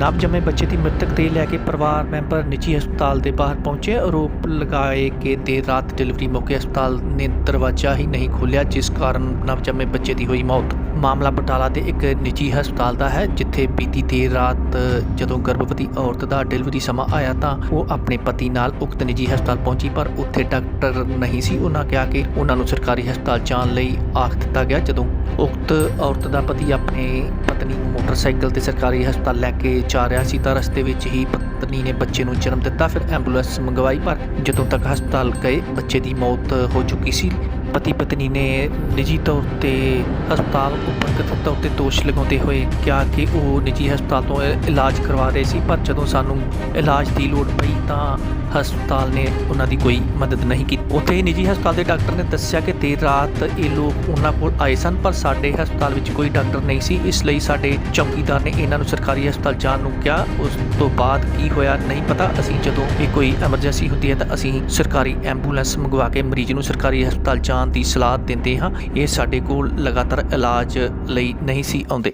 ਨਵਜੰਮੇ ਬੱਚੇ ਦੀ ਮ੍ਰਿਤਕ ਦੇ ਲੈ ਕੇ ਪਰਿਵਾਰ ਮੈਂਬਰ ਨਿੱਜੀ ਹਸਪਤਾਲ ਦੇ ਬਾਹਰ ਪਹੁੰਚੇ। ਆਰੋਪ ਲਗਾਏ ਕਿ ਦੇਰ ਰਾਤ ਡਿਲੀਵਰੀ ਮੌਕੇ ਹਸਪਤਾਲ ਨੇ ਦਰਵਾਜ਼ਾ ਹੀ ਨਹੀਂ ਖੋਲ੍ਹਿਆ, ਜਿਸ ਕਾਰਨ ਨਵਜੰਮੇ ਬੱਚੇ ਦੀ ਹੋਈ ਮੌਤ। ਮਾਮਲਾ ਬਟਾਲਾ ਦੇ ਇੱਕ ਨਿੱਜੀ ਹਸਪਤਾਲ ਦਾ ਹੈ, ਜਿੱਥੇ ਬੀਤੀ ਦੇਰ ਰਾਤ ਜਦੋਂ ਗਰਭਵਤੀ ਔਰਤ ਦਾ ਡਿਲੀਵਰੀ ਸਮਾਂ ਆਇਆ ਤਾਂ ਉਹ ਆਪਣੇ ਪਤੀ ਨਾਲ ਉਕਤ ਨਿੱਜੀ ਹਸਪਤਾਲ ਪਹੁੰਚੀ, ਪਰ ਉੱਥੇ ਡਾਕਟਰ ਨਹੀਂ ਸੀ। ਉਹਨਾਂ ਕਿਹਾ ਕਿ ਉਹਨਾਂ ਨੂੰ ਸਰਕਾਰੀ ਹਸਪਤਾਲ ਜਾਣ ਲਈ ਆਖ ਦਿੱਤਾ ਗਿਆ, ਜਦੋਂ ਉਕਤ ਔਰਤ ਦਾ ਪਤੀ ਆਪਣੇ ਪਤਨੀ ਨੂੰ ਮੋਟਰਸਾਈਕਲ ਤੇ ਸਰਕਾਰੀ ਹਸਪਤਾਲ ਲੈ ਕੇ ਜਾ ਰਿਹਾ ਸੀ ਤਾਂ ਰਸਤੇ ਵਿੱਚ ਹੀ ਪਤਨੀ ਨੇ ਬੱਚੇ ਨੂੰ ਜਨਮ ਦਿੱਤਾ, ਫਿਰ ਐਂਬੂਲੈਂਸ ਮੰਗਵਾਈ, ਪਰ ਜਦੋਂ ਤੱਕ ਹਸਪਤਾਲ ਗਏ, ਬੱਚੇ ਦੀ ਮੌਤ ਹੋ ਚੁੱਕੀ ਸੀ। ਪਤੀ ਪਤਨੀ ਨੇ ਨਿੱਜੀ ਤੌਰ ਤੇ ਹਸਪਤਾਲ ਉੱਪਰ ਕਥਿਤ ਤੌਰ ਤੇ ਦੋਸ਼ ਲਗਾਉਂਦੇ ਹੋਏ ਕਿਹਾ ਕਿ ਉਹ ਨਿੱਜੀ ਹਸਪਤਾਲ ਤੋਂ ਇ- ਇਲਾਜ ਕਰਵਾ ਰਹੇ ਸੀ, ਪਰ ਜਦੋਂ ਸਾਨੂੰ ਇਲਾਜ ਦੀ ਲੋੜ ਪਈ ਤਾਂ ਹਸਪਤਾਲ ਨੇ ਉਹਨਾਂ ਦੀ ਕੋਈ ਮਦਦ ਨਹੀਂ ਕੀਤੀ। ਉੱਥੇ ਨਿੱਜੀ ਹਸਪਤਾਲ ਦੇ ਡਾਕਟਰ ਨੇ ਦੱਸਿਆ ਕਿ ਦੇਰ ਰਾਤ ਇਹ ਲੋਕ ਉਹਨਾਂ ਕੋਲ ਆਏ ਸਨ, ਪਰ ਸਾਡੇ ਹਸਪਤਾਲ ਵਿੱਚ ਕੋਈ ਡਾਕਟਰ ਨਹੀਂ ਸੀ, ਇਸ ਲਈ ਸਾਡੇ ਚੌਕੀਦਾਰ ਨੇ ਇਹਨਾਂ ਨੂੰ ਸਰਕਾਰੀ ਹਸਪਤਾਲ ਜਾਣ ਨੂੰ ਕਿਹਾ। ਉਸ ਤੋਂ ਬਾਅਦ ਕੀ ਹੋਇਆ ਨਹੀਂ ਪਤਾ, ਅਸੀਂ ਜਦੋਂ ਵੀ ਕੋਈ ਐਮਰਜੈਂਸੀ ਹੁੰਦੀ ਹੈ ਤਾਂ ਅਸੀਂ ਸਰਕਾਰੀ ਐਂਬੂਲੈਂਸ ਮੰਗਵਾ ਕੇ ਮਰੀਜ਼ ਨੂੰ ਸਰਕਾਰੀ ਹਸਪਤਾਲ ਜਾਣ ਦੀ ਸਲਾਹ ਦਿੰਦੇ ਹਾਂ। ਇਹ ਸਾਡੇ ਕੋਲ ਲਗਾਤਾਰ ਇਲਾਜ ਲਈ ਨਹੀਂ ਸੀ ਆਉਂਦੇ।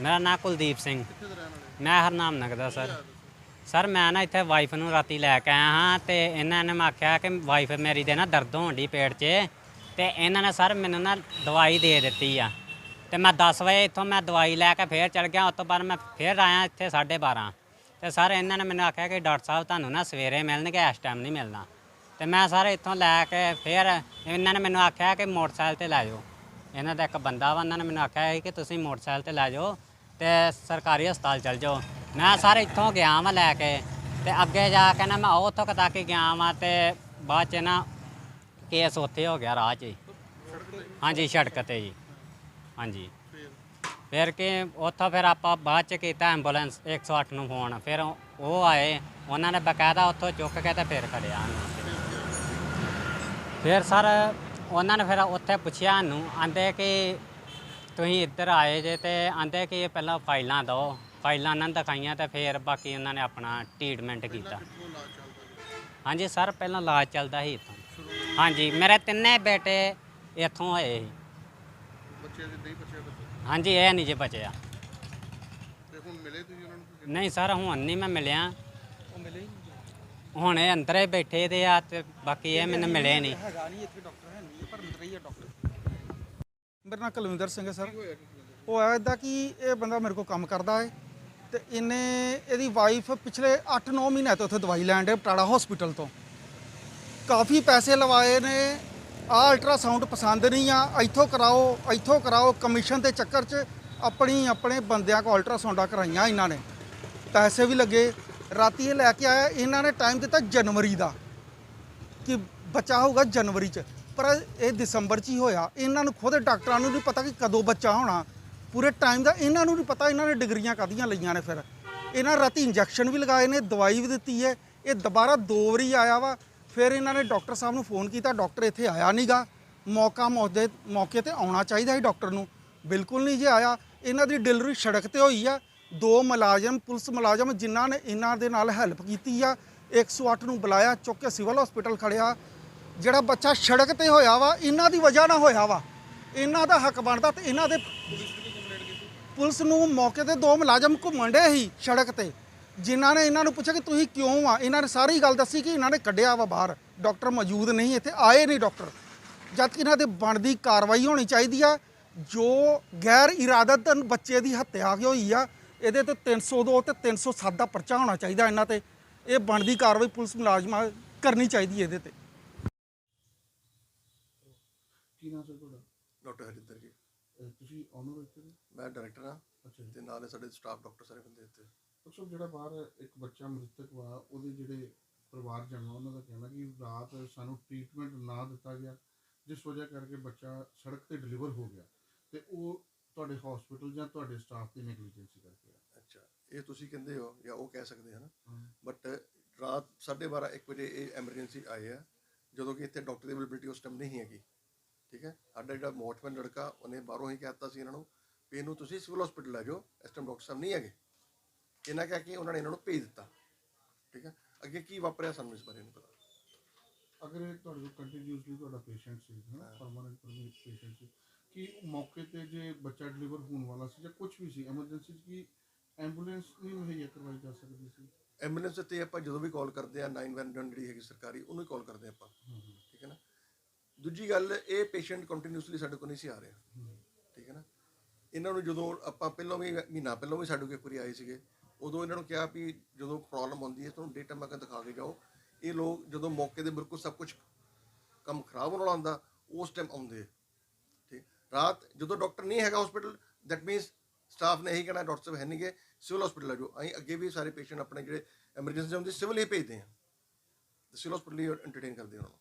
ਮੇਰਾ ਨਾਂ ਕੁਲਦੀਪ ਸਿੰਘ। ਮੈਂ ਹਰਨਾਮ ਨਗਦਾ, ਸਰ। ਸਰ, ਮੈਂ ਨਾ ਇੱਥੇ ਵਾਈਫ ਨੂੰ ਰਾਤੀ ਲੈ ਕੇ ਆਇਆ ਹਾਂ ਤੇ ਇਹਨਾਂ ਨੇ ਮੈਂ ਆਖਿਆ ਕਿ ਵਾਈਫ ਮੇਰੀ ਦੇ ਨਾ ਦਰਦ ਹੋਣ ਦੀ ਪੇਟ 'ਚ ਤੇ ਇਹਨਾਂ ਨੇ ਸਰ ਮੈਨੂੰ ਨਾ ਦਵਾਈ ਦੇ ਦਿੱਤੀ ਆ। ਤੇ ਮੈਂ 10 ਵਜੇ ਇੱਥੋਂ ਮੈਂ ਦਵਾਈ ਲੈ ਕੇ ਫੇਰ ਚਲ ਗਿਆ। ਉਸ ਤੋਂ ਬਾਅਦ ਮੈਂ ਫੇਰ ਆਇਆ ਇੱਥੇ 12:30 ਤੇ ਸਰ ਇਹਨਾਂ ਨੇ ਮੈਨੂੰ ਆਖਿਆ ਕਿ ਡਾਕਟਰ ਸਾਹਿਬ ਤੁਹਾਨੂੰ ਨਾ ਸਵੇਰੇ ਮਿਲਣਗੇ, ਇਸ ਟਾਈਮ ਨਹੀਂ ਮਿਲਣਾ। ਤੇ ਮੈਂ ਸਰ ਇੱਥੋਂ ਲੈ ਕੇ ਫਿਰ ਇਹਨਾਂ ਨੇ ਮੈਨੂੰ ਆਖਿਆ ਕਿ ਮੋਟਰਸਾਈਕਲ ਤੇ ਲੈ ਜਾਓ। ਇਹਨਾਂ ਦਾ ਇੱਕ ਬੰਦਾ ਵਾ ਉਹਨਾਂ ਨੇ ਮੈਨੂੰ ਆਖਿਆ ਕਿ ਤੁਸੀਂ ਮੋਟਰਸਾਈਕਲ ਤੇ ਲੈ ਜਾਓ ਤੇ ਸਰਕਾਰੀ ਹਸਪਤਾਲ ਚਲ ਜਾਓ। ਮੈਂ ਸਰ ਇੱਥੋਂ ਗਿਆ ਵਾਂ ਲੈ ਕੇ ਤੇ ਅੱਗੇ ਜਾ ਕੇ ਨਾ ਮੈਂ ਉੱਥੋਂ ਕੁ ਤੱਕ ਗਿਆ ਵਾਂ ਤੇ ਬਾਅਦ ਚ ਨਾ ਕੇਸ ਉੱਥੇ ਹੋ ਗਿਆ ਰਾਹ 'ਚ ਹੀ। ਹਾਂਜੀ, ਸੜਕ ਤੇ ਜੀ ਹਾਂਜੀ। ਫਿਰ ਕਿ ਉੱਥੋਂ ਫਿਰ ਆਪਾਂ ਬਾਅਦ ਚ ਕੀਤਾ ਐਂਬੂਲੈਂਸ 108 ਨੂੰ ਫੋਨ। ਫਿਰ ਉਹ ਆਏ, ਉਹਨਾਂ ਨੇ ਬਕਾਇਦਾ ਉੱਥੋਂ ਚੁੱਕ ਕੇ ਤੇ ਫਿਰ ਖੜਿਆ ਫਿਰ ਸਰ ਉਹਨਾਂ ਨੇ ਫਿਰ ਉੱਥੇ ਪੁੱਛਿਆ ਨੂੰ ਆਂਦੇ ਕਿ ਤੁਸੀਂ ਇੱਧਰ ਆਏ ਜੇ ਤੇ ਆਂਦੇ ਕਿ ਇਹ ਪਹਿਲਾਂ ਫਾਈਲਾਂ ਦਿਓ। ਫਾਈਲਾਂ ਉਹਨਾਂ ਨੇ ਦਿਖਾਈਆਂ ਤੇ ਫਿਰ ਬਾਕੀ ਉਹਨਾਂ ਨੇ ਆਪਣਾ ਟ੍ਰੀਟਮੈਂਟ ਕੀਤਾ। ਹਾਂਜੀ ਸਰ ਪਹਿਲਾਂ ਇਲਾਜ ਚੱਲਦਾ ਸੀ ਇੱਥੋਂ। ਹਾਂਜੀ ਮੇਰੇ ਤਿੰਨੇ ਬੇਟੇ ਇੱਥੋਂ ਹੋਏ ਸੀ। ਬੱਚੇ ਨਹੀਂ ਬੱਚੇ ਬੱਚੇ ਹਾਂਜੀ ਇਹ ਨਹੀਂ ਜੇ ਬਚਿਆ। ਤੇ ਹੁਣ ਮਿਲੇ ਤੁਸੀਂ ਉਹਨਾਂ ਨੂੰ? ਨਹੀਂ ਸਰ ਹੁਣ ਨਹੀਂ ਮੈਂ ਮਿਲਿਆ। ਹੁਣ ਇਹ ਅੰਦਰ ਬੈਠੇ ਦੇ ਆ ਤੇ ਬਾਕੀ ਇਹ ਮੈਨੂੰ ਮਿਲੇ ਨਹੀਂ। ਹੈਗਾ ਨਹੀਂ ਇੱਥੇ ਡਾਕਟਰ ਹੈ ਨਹੀਂ ਪਰ ਅੰਦਰ ਹੀ ਹੈ ਡਾਕਟਰ ਮੇਰਾ ਨਾਮ ਕੁਲਵਿੰਦਰ ਸਿੰਘ ਹੈ ਸਰ। ਉਹ ਹੈ ਇਦਾਂ ਕਿ ਇਹ ਬੰਦਾ ਮੇਰੇ ਕੋਲ ਕੰਮ ਕਰਦਾ ਹੈ ਤੇ ਇਹਨੇ ਇਹਦੀ ਵਾਈਫ ਪਿਛਲੇ 8-9 ਮਹੀਨਿਆਂ ਤੋਂ ਉੱਥੇ ਦਵਾਈ ਲੈਣ ਦੇ ਪਟਾੜਾ ਹਸਪੀਟਲ ਤੋਂ। ਕਾਫੀ ਪੈਸੇ ਲਵਾਏ ਨੇ ਆ ਅਲਟਰਾਸਾਊਂਡ ਪਸੰਦ ਨਹੀਂ ਆ, ਇੱਥੋਂ ਕਰਾਓ ਇੱਥੋਂ ਕਰਾਓ ਕਮਿਸ਼ਨ ਦੇ ਚੱਕਰ 'ਚ ਆਪਣੀ ਆਪਣੇ ਬੰਦਿਆਂ ਕੋਲ ਅਲਟਰਾਸਾਊਂਡਾਂ ਕਰਾਈਆਂ ਇਹਨਾਂ ਨੇ। ਪੈਸੇ ਵੀ ਲੱਗੇ ਰਾਤੀ ਇਹ ਲੈ ਕੇ ਆਇਆ, ਇਹਨਾਂ ਨੇ ਟਾਈਮ ਦਿੱਤਾ ਜਨਵਰੀ ਦਾ, ਕਿ ਬੱਚਾ ਹੋਊਗਾ ਜਨਵਰੀ 'ਚ। ਪਰ ਇਹ ਦਸੰਬਰ 'ਚ ਹੀ ਹੋਇਆ। ਇਹਨਾਂ ਨੂੰ ਖੁਦ ਡਾਕਟਰਾਂ ਨੂੰ ਨਹੀਂ ਪਤਾ ਕਿ ਕਦੋਂ ਬੱਚਾ ਹੋਣਾ। ਪੂਰੇ ਟਾਈਮ ਦਾ ਇਹਨਾਂ ਨੂੰ ਨਹੀਂ ਪਤਾ, ਇਹਨਾਂ ਨੇ ਡਿਗਰੀਆਂ ਕਾਦੀਆਂ ਲਈਆਂ ਨੇ ਫਿਰ। ਇਹਨਾਂ ਰਾਤੀ ਇੰਜੈਕਸ਼ਨ ਵੀ ਲਗਾਏ ਨੇ, ਦਵਾਈ ਵੀ ਦਿੱਤੀ ਹੈ। ਇਹ ਦੁਬਾਰਾ ਦੋ ਵਾਰੀ ਆਇਆ ਵਾ। ਫਿਰ ਇਹਨਾਂ ਨੇ ਡਾਕਟਰ ਸਾਹਿਬ ਨੂੰ ਫੋਨ ਕੀਤਾ, ਡਾਕਟਰ ਇੱਥੇ ਆਇਆ ਨਹੀਂਗਾ ਮੌਕਾ ਮੌਕੇ ਤੇ ਆਉਣਾ ਚਾਹੀਦਾ ਸੀ ਡਾਕਟਰ ਨੂੰ। ਬਿਲਕੁਲ ਨਹੀਂ ਜੇ ਆਇਆ। ਇਹਨਾਂ ਦੀ ਡਿਲੀਵਰੀ ਸੜਕ ਤੇ ਹੋਈ ਆ। ਦੋ ਮੁਲਾਜ਼ਮ, ਪੁਲਿਸ ਮੁਲਾਜ਼ਮ ਜਿਨ੍ਹਾਂ ਨੇ ਇਹਨਾਂ ਦੇ ਨਾਲ ਹੈਲਪ ਕੀਤੀ ਆ 108 ਨੂੰ ਬੁਲਾਇਆ, ਚੁੱਕ ਕੇ ਸਿਵਲ ਹਸਪੀਟਲ ਖੜਿਆ। ਜਿਹੜਾ ਬੱਚਾ ਸੜਕ ਤੇ ਹੋਇਆ ਵਾ, ਇਹਨਾਂ ਦੀ ਵਜ੍ਹਾ ਨਾਲ ਹੋਇਆ ਵਾ। ਇਹਨਾਂ ਦਾ ਹੱਕ ਬਣਦਾ ਤੇ ਇਹਨਾਂ ਦੇ ਪੁਲਿਸ ਨੂੰ ਮੌਕੇ ਤੇ ਦੋ ਮੁਲਾਜ਼ਮ ਘੁੰਮਣ ਡੇ ਸੀ ਸੜਕ ਤੇ, ਜਿਨ੍ਹਾਂ ਨੇ ਇਹਨਾਂ ਨੂੰ ਪੁੱਛਿਆ ਕਿ ਤੁਸੀਂ ਕਿਉਂ ਆ? ਇਹਨਾਂ ਨੇ ਸਾਰੀ ਗੱਲ ਦੱਸੀ ਕਿ ਇਹਨਾਂ ਨੇ ਕੱਢਿਆ ਵਾ ਬਾਹਰ। ਡਾਕਟਰ ਮੌਜੂਦ ਨਹੀਂ, ਇੱਥੇ ਆਏ ਨਹੀਂ ਡਾਕਟਰ। ਜਦ ਕਿ ਇਹਨਾਂ ਤੇ ਬਣਦੀ ਕਾਰਵਾਈ ਹੋਣੀ ਚਾਹੀਦੀ ਆ, ਜੋ ਗੈਰ ਇਰਾਦਤਨ ਬੱਚੇ ਦੀ ਹੱਤਿਆ ਹੋਈ ਆ ਇਹਦੇ ਤੇ 302 ਤੇ 307 ਦਾ ਪਰਚਾ ਹੋਣਾ ਚਾਹੀਦਾ ਇਹਨਾਂ ਤੇ। ਇਹ ਬਣਦੀ ਕਾਰਵਾਈ ਪੁਲਿਸ ਮੁਲਾਜ਼ਮਾਂ ਕਰਨੀ ਚਾਹੀਦੀ ਹੈ ਇਹਦੇ ਤੇ। ਕੀ ਨਾਮ ਸੀ ਤੁਹਾਡਾ? ਡਾਕਟਰ ਹਰਿੰਦਰ ਜੀ। ਤੁਸੀਂ ਆਨਰ ਇੱਥੇ? ਦੇ? ਮੈਂ ਡਾਇਰੈਕਟਰ ਹਾਂ ਅੱਛਾ ਜੀ। ਤੇ ਨਾਲ ਹੀ ਸਾਡੇ ਸਟਾਫ ਡਾਕਟਰ ਸਾਰੇ ਬੰਦੇ ਇੱਥੇ। ਸਾਹਿਬ ਜਿਹੜਾ ਬਾਹਰ ਇੱਕ ਬੱਚਾ ਮ੍ਰਿਤਕ ਵਾ ਉਹਦੇ ਜਿਹੜੇ ਪਰਿਵਾਰ ਜਨ ਉਹਨਾਂ ਦਾ ਕਹਿਣਾ ਕਿ ਰਾਤ ਸਾਨੂੰ ਟ੍ਰੀਟਮੈਂਟ ਨਾ ਦਿੱਤਾ ਗਿਆ ਜਿਸ ਵਜ੍ਹਾ ਕਰਕੇ ਬੱਚਾ ਸੜਕ ਤੇ ਡਿਲੀਵਰ ਹੋ ਗਿਆ। ਤੇ ਉਹ ਤੁਹਾਡੇ ਹਸਪੀਟਲ ਜਾਂ ਤੁਹਾਡੇ ਸਟਾਫ ਦੀ ਨੈਗਲੀਜੈਂਸੀ ਕਰਕੇ ਆ। ਅੱਛਾ ਇਹ ਤੁਸੀਂ ਕਹਿੰਦੇ ਹੋ ਜਾਂ ਉਹ ਕਹਿ ਸਕਦੇ ਹਨ। ਬਟ ਰਾਤ 12:30 1 ਵਜੇ ਇਹ ਐਮਰਜੈਂਸੀ ਆਏ ਆ। ਜਦੋਂ ਕਿ ਇੱਥੇ ਡਾਕਟਰ ਦੀ ਅਵੇਲੇਬਿਲਟੀ ਉਸ ਟਾਈਮ ਨਹੀਂ ਹੈਗੀ। ਠੀਕ ਹੈ? ਸਾਡਾ ਜਿਹੜਾ ਮੋਟਮੈਨ ਲੜਕਾ ਉਹਨੇ ਬਾਹਰੋਂ ਹੀ ਕਹਿਤਾ ਸੀ ਇਹਨਾਂ ਨੂੰ ਵੀ ਇਹਨੂੰ ਤੁਸੀਂ ਸਿਵਲ ਹਸਪੀਟਲ ਲੈ ਜਾਓ ਇਸ ਟਾਈਮ ਡਾਕਟਰ ਸਾਹਿਬ ਨਹੀਂ ਹੈਗੇ। ਇਹਨਾਂ ਕਹਿ ਕੇ ਉਹਨਾਂ ਨੇ ਇਹਨਾਂ ਨੂੰ ਭੇਜ ਦਿੱਤਾ। ਠੀਕ ਹੈ? ਅੱਗੇ ਕੀ ਵਾਪਰਿਆ ਸਾਨੂੰ ਇਸ ਬਾਰੇ ਨਹੀਂ ਪਤਾ। ਅਗਰ ਤੁਹਾਡੇ ਕੋਲ ਕੰਟੀਨਿਊਸਲੀ ਤੁਹਾਡਾ ਪੇਸ਼ੈਂਟ ਸੀ ਹਾਂ। ਪਰਮਾਨੈਂਟ ਪੇਸ਼ੈਂਟ ਸੀ ਕਿ ਮੌਕੇ ਤੇ ਜੇ ਬੱਚਾ ਡਿਲੀਵਰ ਹੋਣ ਵਾਲਾ ਸੀ ਜਾਂ ਕੁਝ ਵੀ ਸੀ ਐਮਰਜੈਂਸੀ ਕੀ ਐਂਬੂਲੈਂਸ ਨਹੀਂ ਮੁਹੱਈਆ ਕਰਵਾਈ ਜਾ ਸਕਦੀ ਸੀ? ਐਂਬੂਲੈਂਸ ਤੇ ਆਪਾਂ ਜਦੋਂ ਵੀ ਕਾਲ ਕਰਦੇ ਆ 911 ਜਿਹੜੀ ਹੈਗੀ ਸਰਕਾਰੀ ਉਹਨੂੰ ਕਾਲ ਕਰਦੇ ਆਪਾਂ। ਠੀਕ ਹੈ ਨਾ? ਦੂਜੀ ਗੱਲ ਇਹ ਪੇਸ਼ੈਂਟ ਕੰਟੀਨਿਊਸਲੀ ਸਾਡੇ ਕੋਲ ਨਹੀਂ ਸੀ ਆ ਰਿਹਾ। ਠੀਕ ਹੈ ਨਾ? ਇਹਨਾਂ ਨੂੰ ਜਦੋਂ ਆਪਾਂ ਪਹਿਲਾਂ ਵੀ ਮਹੀਨਾ ਪਹਿਲਾਂ ਵੀ ਸਾਡੇ ਕੋਲ ਇੱਕ ਵਾਰੀ ਆਏ ਸੀਗੇ ਉਦੋਂ ਇਹਨਾਂ ਨੂੰ ਕਿਹਾ ਵੀ ਜਦੋਂ ਪ੍ਰੋਬਲਮ ਆਉਂਦੀ ਹੈ ਤੁਹਾਨੂੰ ਡੇਟਾ ਮੈਂ ਦਿਖਾ ਕੇ ਜਾਓ। ਇਹ ਲੋਕ ਜਦੋਂ ਮੌਕੇ ਤੇ ਬਿਲਕੁਲ ਸਭ ਕੁਝ ਕੰਮ ਖਰਾਬ ਹੋਣ ਵਾਲਾ ਹੁੰਦਾ ਉਸ ਟਾਈਮ ਆਉਂਦੇ ਆ। ਰਾਤ ਜਦੋਂ ਡਾਕਟਰ ਨਹੀਂ ਹੈਗਾ ਹਸਪੀਟਲ ਦੈਟ ਮੀਨਸ ਸਟਾਫ ਨੇ ਇਹੀ ਕਹਿਣਾ ਡਾਕਟਰ ਸਾਹਿਬ ਹੈ ਨਹੀਂਗੇ ਸਿਵਲ ਹਸਪੀਟਲ ਆ ਜਾਓ। ਅਸੀਂ ਅੱਗੇ ਵੀ ਸਾਰੇ ਪੇਸ਼ੈਂਟ ਆਪਣੇ ਜਿਹੜੇ ਐਮਰਜੈਂਸੀ ਹੁੰਦੀ ਸਿਵਲ ਹੀ ਭੇਜਦੇ ਆ ਸਿਵਲ ਹਸਪੀਟਲ ਹੀ ਐਂਟਰਟੇਨ ਕਰਦੇ ਆ ਉਹਨਾਂ ਨੂੰ।